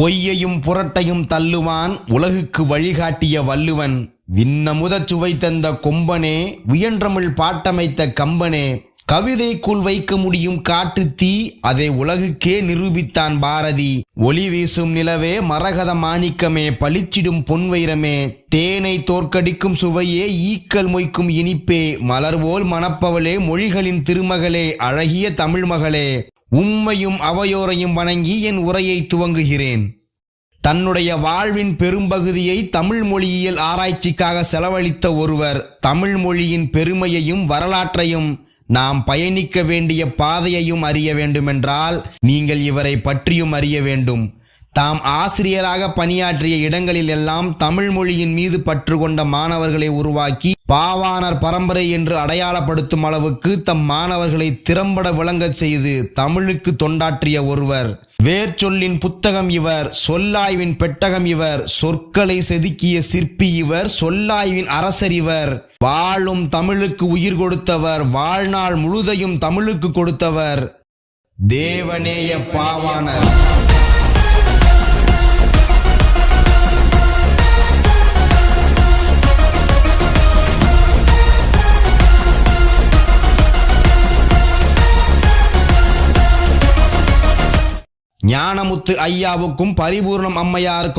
பொய்யையும் புரட்டையும் தள்ளுவான் உலகுக்கு வழிகாட்டிய வள்ளுவன். விண்ணமுதச் சுவை தந்த கொம்பனே உயன்றமிழ் பாட்டமைத்த கம்பனே. கவிதைக்குள் வைக்க முடியும் காட்டு தீ அதை உலகுக்கே நிரூபித்தான் பாரதி. ஒளி வீசும் நிலவே மரகத மாணிக்கமே பளிச்சிடும் பொன்வைரமே தேனை தோற்கடிக்கும் சுவையே ஈக்கல் மொய்க்கும் இனிப்பே. மலர்வோல் மணப்பவளே மொழிகளின் திருமகளே அழகிய தமிழ் மகளே. உம்மையும் அவையோரையும் வணங்கி என் உரையை துவங்குகிறேன். தன்னுடைய வாழ்வின் பெரும்பகுதியை தமிழ் மொழியியல் ஆராய்ச்சிக்காக செலவழித்த ஒருவர் தமிழ் மொழியின் பெருமையையும் வரலாற்றையும் நாம் பயணிக்க வேண்டிய பாதையையும் அறிய வேண்டுமென்றால் நீங்கள் இவரை பற்றியும் அறிய வேண்டும். தாம் ஆசிரியராக பணியாற்றிய இடங்களில் எல்லாம் தமிழ் மொழியின் மீது பற்று கொண்ட மாணவர்களை உருவாக்கி பாவாணர் பரம்பரை என்று அடையாளப்படுத்தும் அளவுக்கு தம் மாணவர்களை திறம்பட விளங்கச் செய்து தமிழுக்கு தொண்டாற்றிய ஒருவர். வேர்ச்சொல்லின் புத்தகம் இவர் சொல்லாய்வின் பெட்டகம் இவர் சொற்களை செதுக்கிய சிற்பி இவர் சொல்லாய்வின் அரசர் இவர். வாழும் தமிழுக்கு உயிர் கொடுத்தவர் வாழ்நாள் முழுதையும் தமிழுக்கு கொடுத்தவர். தேவநேய பாவாணர். ஞானமுத்து ஐயாவுக்கும் பரிபூர்ணம் அம்மையாருக்கும்